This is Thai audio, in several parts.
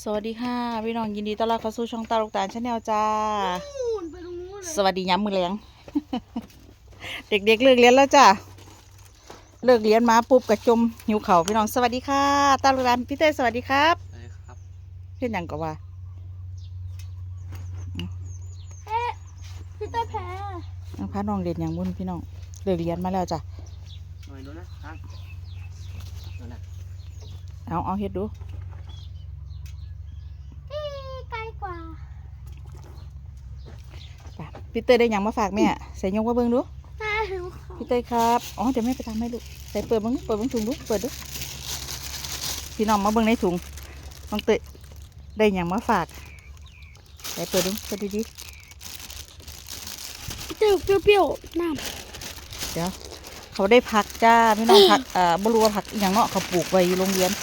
สวัสดีค่ะพี่น้องยินดีต้อนรับเข้าสู่ช่องตาลูกตาลชาแนลจ้านู่นไปตรงนู้นเลยสวัสดีย้ำมือแรงเด็กๆเลิกเรียนแล้วจ้าเลิกเรียนมาปุ๊บกระจมหิวเขาวพี่น้องสวัสดีค่ะตาลูกตาลพี่เต้ยสวัสดีครับใช่ครับเพื่อนหยังก็ว่าเอ๊ะพี่เต้ยแพ้น้องพาน้องเรียนอย่างบุญพี่น้องเลิกเรียนมาแล้วจ้ะหน่อยดูนะครับดูนะเอาเอาเฮ็ดดู เอ๊ะไกลกว่า ไป พี่เต้ยได้หยังมาฝากแม่ใส่ยกมาเบิ่งดูน่าหิวเขาพี่เต้ยครับอ๋อเดี๋ยวแม่ไปทำให้ลูกใส่เปิดเบิ่งดูเปิดเบิ่งถุงดูเปิดดูพี่น้องมาเบิ่งในถุงน้องเต้ยได้หยังมาฝากใส่เปิดดูเปิดดีๆพี่เต้ยเปรี้ยวๆน้เดี๋ยวเขาได้พักจ้าพี่น้องพักเอ่อบรัวาผักอหย่างเนาะเขาปลูกไว้อยู่โรงเรียนำ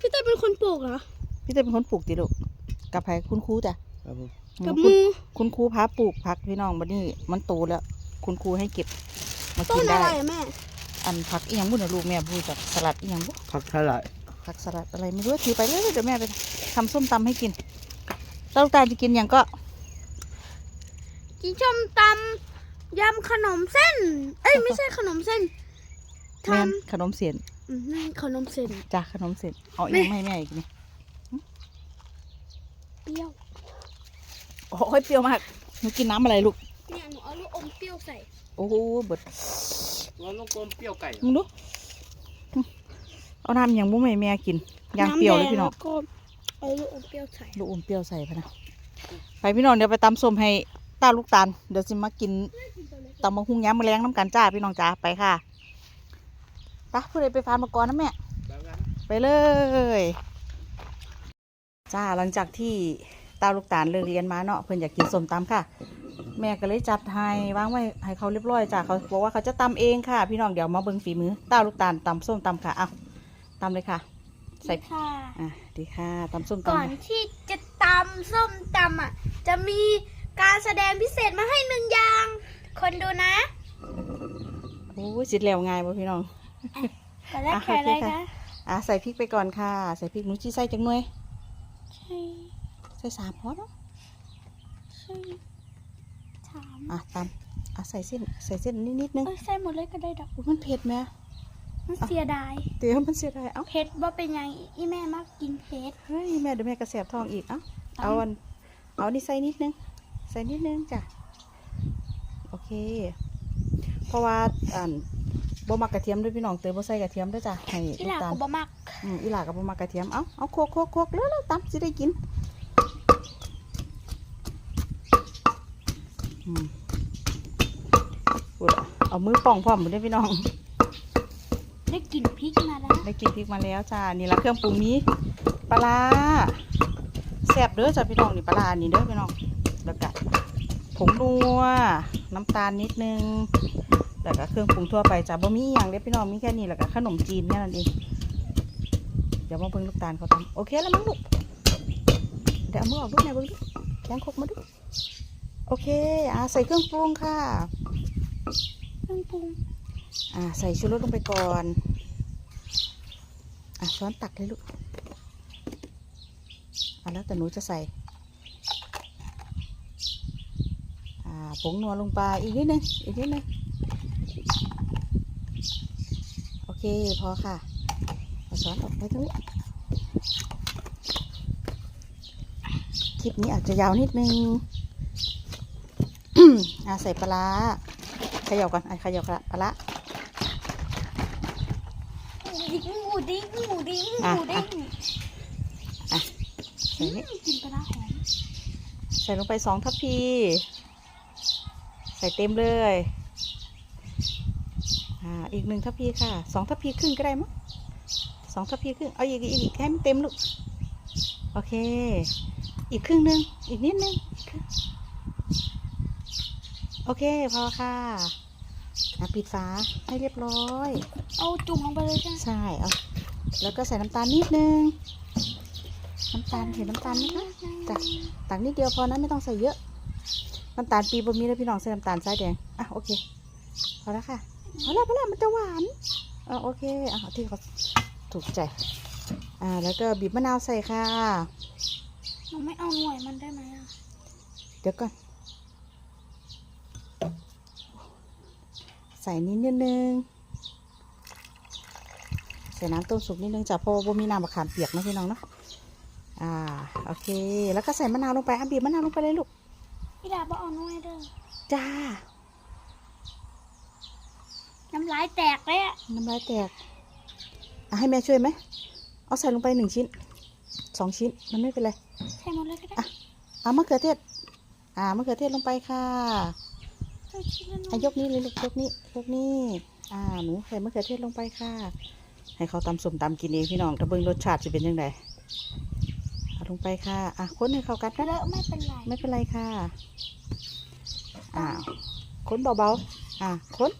พี่เต้ยเป็นคนปลูกเหรอพี่เต้ยเป็นคนปลูกติลูกกับใครคุณครูจ้ะครับผม กับคุณมือ คุณครูพาปลูกผักพี่น้องบัดนี้ มันโตแล้ว คุณครูให้เก็บ มาต้กินนอะได้ ไรอะแม่อันผักอีหยังบุญนะลูกแม่พูดจากสลัดอีหยังบุผักสลัดผักสลัดอะไรไม่รู้ถือไปเลยเดี๋ยวแม่ไปทำส้มตำให้กินเต้าตาลจะกินอย่างก็กินชมตำยำขนมเส้น เอ้ยไม่ใช่ขนมเส้นทแม่นขนมเสียนำอืมนั่นขนมเส้น จ้าขนมเสียนเอาอีกไม่แม่อีกนี่เปรี้ยว โอ้ยเปรี้ยวมากหนูกินน้ำอะไรลูก เนี่ยหนูเอาลูกอมเปรี้ยวใส่โอ้โหเบิดตัวลูกกลมเปรี้ยวไก่มึงดู เอาน้ำอย่างบุ้มให้แม่กินยางเปรี้ยวเลยพี่น้องำแดแวก็เอาลูกอมเปรี้ยวใส่ลูกอมเปรี้ยวใส่พะนะ ไปพี่น้องเดี๋ยวไปตำส้มให้ตาลูกตาล เดี๋ยวสิมากินตำมะฮุ่งย้ำมะแรงน้ำกันจ้าพี่น้องจ้าไปค่ะไปผู้ใดไปฟาร์มมาก่อนนะแม่ แล้วกัน ไปเลย จ้าหลังจากที่ ตาลูกตาลเลิกเรียนมาเนาะเพิ่นอยากกินส้มตำค่ะ แม่ก็เลยจัดให้วางไว้ให้เขาเรียบร้อยจ้าเขาบอกว่าเขาจะตำเองค่ะ พี่น้องเดี๋ยวมาเบิ่งฝีมือตาลูกตาลตำส้มตำค่ะเอาตำเลยค่ะ ใส่ค่ะอะดีค่ะตำส้มก่อนตำที่จะตำส้มตำอะ จะมีการแสดงพิเศษมาให้หนึ่งอย่าง คนดูนะโอ้ยสิแล้วง่ายบ่พี่น้องแต่แรกอะแค่อะไรโอเคค่ะคะอะใส่พริกไปก่อนค่ะ ใส่พริกหนูจีใส่จังหน่วย ใช่ใส่สามพอเนาะใช่ถามอะตำอะใส่เส้นใส่เส้นนิดนิดนึงเอ้ยใส่หมดเลยก็ได้ดอกอุ๊ยมันเผ็ดไหมมันเสียดายเดี๋ยวมันเสียดายเอ้าเผ็ดว่าเป็นยังอีแม่มากกินเผ็ดเฮ้ยแม่เดี๋ยวแม่กระแสบท้องอีกเอ้าตำเอาอันเอานี่ใส่นิดนึงใส่นิดนึงจ้ะโอเค เพราะว่าอันบ่มักกระเทียมด้วยพี่น้องเตยบ่ใส่กระเทียมด้วยจ้ะให้อีลูหกลาตาลก็บ่มักอืมอีหลากับบ่มักกระเทียมเอ้าเอาโคกโคกโคกเร็วๆตำสิได้กินอืมพูดอะ เอามือป่องพร้อมหมดเลยพี่น้อง ได้กลินพริกมาแล้ว ได้กินพริกมาแล้วจ้า นี่ละเครื่องปรุงมีปลาร้าแซ่บเด้อจ้าพี่น้องนี่ปลาร้าอันนี่เด้อพี่น้องแล้วก็ผงนัวน้ำตาลนิดนึงแล้วก็เครื่องปรุงทั่วไปจ้าบ่มีอหย่างเด้อพี่น้องมีแค่นี้แล้วก็ขนมจีนแค่นั้นเองเดี๋ยวมาเบิ่งลูกตาลเขาทำโอเคแล้วมั้งลูกเดี๋ยวเอามือออกดูแม่เบิ่งดิแกงคกมาดูโอ เคอ่าใส่เครื่องปรุงค่ะ เครื่องปรุงอ่าใส่ชูรสลงไปก่อนอะช้อนตักเลยลูกอะแล้วแต่หนูจะใส่อ่าผงนัวลงไปอีกนิดนึงอีกนิดนึงโอเคพอค่ะเอาช้อนออกไปตรงนี้คลิปนี้อาจจะยาวนิดนึง อ่าใส่ปลาร้าเขย่าก่อนอะเขย่าปลาปลาร้าหมูดิ้งหมูดิ้งหอะมูดิ้งอะใส่นี่กินปลาร้าหอมใส่ลงไปสองทัพพี ใส่เต็มเลยอ่าอีกหนึ่งทัพพีค่ะสองทัพพีครึ่งก็ได้มั้งสองทัพพีครึ่งเอาอีกอีกอีกให้มันเต็มลูกโอเค อีกครึ่งหนึ่งอีกนิดนึง โอเคพอค่ะอะปิดฝาให้เรียบร้อย เอาจุ่มลงไปเลยใช่ไหมใช่เอาแล้วก็ใส่น้ำตาลนิดนึง น้ำตาลเห็นน้ำตาลไหมคะจ้ะตักนิดเดียวพอนะไม่ต้องใส่เยอะ น้ำตาลปีบะมีแล้วพี่น้องใส่น้ำตาลทรายแดง อะโอเค พอแล้วค่ะ พอแล้วพอแล้วมันจะหวานอะโอเคอะที่เขาถูกใจ อะอ่าแล้วก็บีบมะนาวใส่ค่ะหนูไม่เอาหน่วยมันได้ไหมอะ เดี๋ยวก่อน ใส่นิดนิดนึง ใส่น้ำต้มสุกนิดนึงจ้ะเพราะว่าบ่มีน้ำมะขามเปียกนะพี่น้องเนาะอ่าโอเค แล้วก็ใส่มะนาวลงไปอะบีบมะนาวลงไปเลยลูกพี่ดาบอกเอาหน่วยเด้อจ้า น้ำลายแตกเลยอะน้ำลายแตกอะให้แม่ช่วยไหมเอาใส่ลงไปหนึ่งชิ้นสองชิ้นมันไม่เป็นไรใส่หมดเลยก็ได้อะเอามะเขือเทศอ่ามะเขือเทศลงไปค่ะใส่ชิ้นละหน่ อะอยยกนี้เลยลูกยกนี้ยกนี้ อ่าหนูใส่มะเขือเทศลงไปค่ะ ให้เขาตำส้มตำกินเองพี่น้องแต่เบิ่งรสชาติจะเป็นยังไงเอาลงไปค่ะ อะคนให้เข้ากันเลนะอะไม่เป็นไร ไม่เป็นไรค่ะ อ่าคนเบาๆ อ่าคน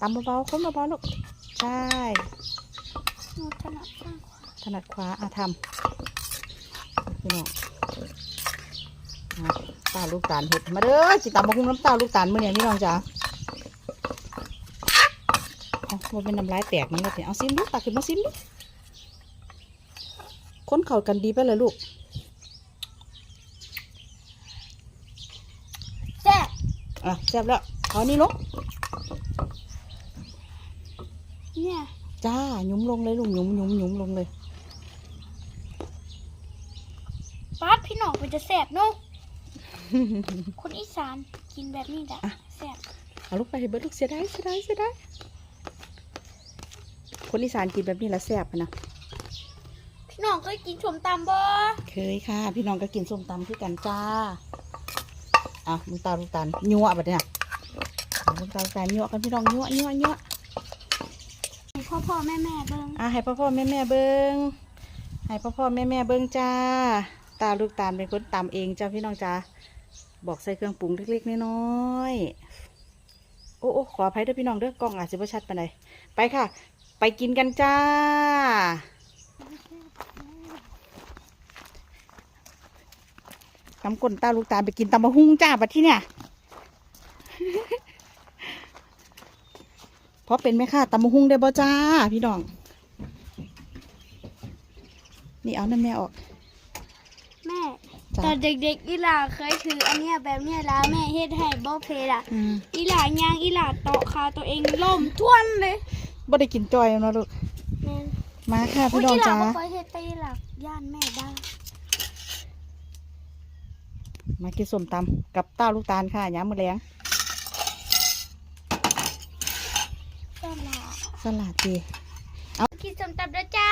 ตำเบาๆคนเบาๆลูก ใช่หนูถนัดข้างขวา ถนัดขวา อะทำพี่น้องอะ ตาลูกตาลเห็ดมาเด้อจิตามบะฮุงน้ำตาลูกตาลมื่อเนี่ยพี่น้องจ๋าเอามันเป็นน้ำลายแตกมันเลยเอาซิมดูตักขึ้นมาซิมดูคนเข่ากันดีไปเลยลูกแซ่บอะแซ่บแล้วเอานี่ลงเนี่ยจ้าหยุ้มลงเลยลูกหยุ้มหยุ้มหยุ้มลงเลยป้าดพี่หนอกมันจะแซ่บเนาะ คนอีสานกินแบบนี้แหละอะ แซ่บเอาลูกไปให้เบิดลูกเสียดายเสียดายเสียดายคนอีสานกินแบบนี้ละแซ่บอะนะพี่หนองเคยกินชมตำบ่เคยค่ะ พี่น้องก็กินส้มตำคือกันจ้าอะมึงตาลูกตาลยั่วแบบเนี้ยเอามึงตาลูกตาลยั่วกันพี่น้องยั่วยั่วยั่ว ให้พ่อพ่อแม่แม่เบิ่งอะให้พ่อพ่อแม่แม่เบิ้งให้พ่อพ่อแม่แม่เบิ้งจ้า ตาลูกตาลเป็นคนตำเองจ้าพี่น้องจ้า บอกใส่เครื่องปรุงเล็กๆน้อยๆโอ้โอ้ขออภัยด้วยพี่น้องเด้อกล้องอาจจะไม่ชัดไปานไปค่ะ ไปกินกันจ้า น้ำก้นตาลูกตาไปกินตำมะฮุ่งจ้าบัดที่เนี่ย เพราะเป็นไหมค่ะตำมะฮุ่งได้บ่จ้า พี่น้อง นี่เอานั่นแม่ออก เด็กๆอีหล่าเคยถืออันเนี้ยแบบเนี้ยแล้วแม่เฮ็ดให้บ่เพลอะอืมอีหล่ายางอีหล่าเตาะขาตัวเองล่มท่วนเลยบ่ได้กินจอยเนาะลูก แม่มาค่ะอุ้พี่ยน้องอีหล่าจ้าบ่เคยเฮ็ดแต่อีหล่าย่านแม่ได้มากินส้มตำกับต้าลูกตาลค่ะย้ำมือแรงก็หล่าสลัดดีกินสมตำแล้วจ้า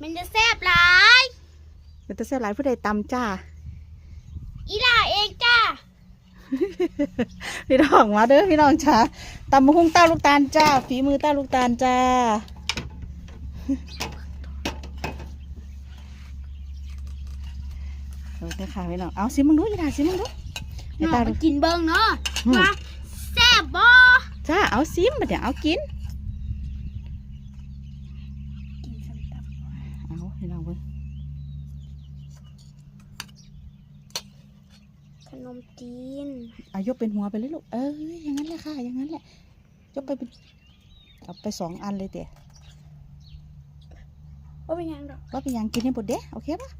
มันจะแซ่บหลายมันจะแซ่บหลายผู้ใดตำจ้า อีหล่าเองจ้า พี่น้องมาเด้อพี่น้องจ้าตำมะฮุ่งต้าลูกตาลจ้า ฝีมือต้าลูกตาลจ้า โอเคค่ะพี่น้องเอาสิมึงดูอย่าด่าสิมึงดูน้ให้องตาไปดูกินเบิ่งเนาะอืม ว่าแซ่บบ่จ้าเอาซิมมาเดี๋ยวเอากินกินสมตำ เอาพี่น้องเบิ่ง ขนมจีนเอายกเป็นหัวไปเลยลูก เอออย่างนั้นแหละค่ะ อย่างนั้นแหละ ยกไปเป็นเอาไปสองอันเลยเดี๋ยวว่าเป็นหยังดอกว่าเป็นหยังกินให้หมดเด้โอเคปะ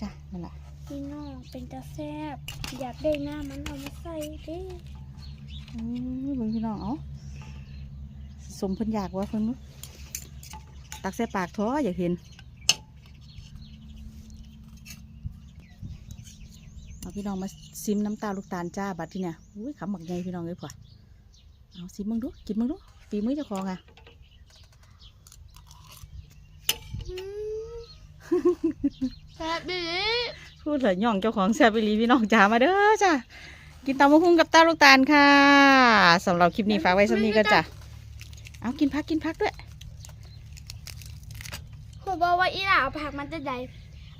จ้ะนั่นแหละพี่น้องเป็นตาแซ่บอยากได้หน้ามันเอามาใส่เด้อือเบิ่งพี่น้องเอาสมเพิ่นอยากว่าเพิ่นนู้ตักใส่ปากท้ออยากเห็นเอา พี่น้องมาซิมน้ำตาลูกตาลจ้าบัดที่เนี่ยอุ้ยขำหมักใหญ่พี่น้องเลยพ่อเอาซิมมึงดูกินมึงดูฝีมือเจ้าของอะอืมแซ่บดีพูดเลยย่องเจ้าของแซ่บไปรีพี่น้องจ๋ามาเด้อจ้ะกินตำมะฮุ่งกับตาลูกตาลค่ะสำหรับคลิปนี้ฝากไว้สำนี้ก็จ้ะเอากินพักกินพักด้วยผมบอกว่าอีหล่าเอาผักมันจะใด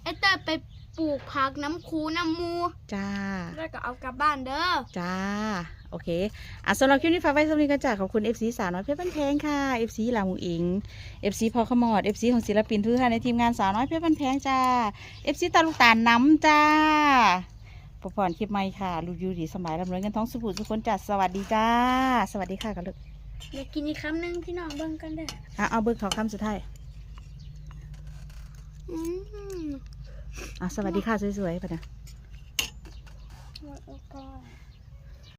ไอเต้ยไป ปลูกผักน้ำคูน้ำมูจ้า แล้วก็เอากลับบ้านเด้อ จ้า โอเค อะสำหรับคลิปนี้ฝากไว้สำนี้ก็จ้ะขอบคุณ FC สาวน้อยเพชรบ้านแพงค่ะ FC ลามูอิง FC พอขมอด FC ของศิลปินทุกท่านในทีมงานสาวน้อยเพชรบ้านแพงจ้า FC ตาลูกตาลน้ำจ้าพอผ่อนคลิปใหม่ค่ะรูยูดีสมัยลำเริงกันท้องสุขุสุขคนจัดสวัสดีจ้า สวัสดีค่ะกันเลยอยากกินอีกคำหนึ่งพี่น้องเบิ่งกันเด้ออะเอาเบิกเขาคำสุดท้าย อืม อะสวัสดีค่ะสวยๆปะนะ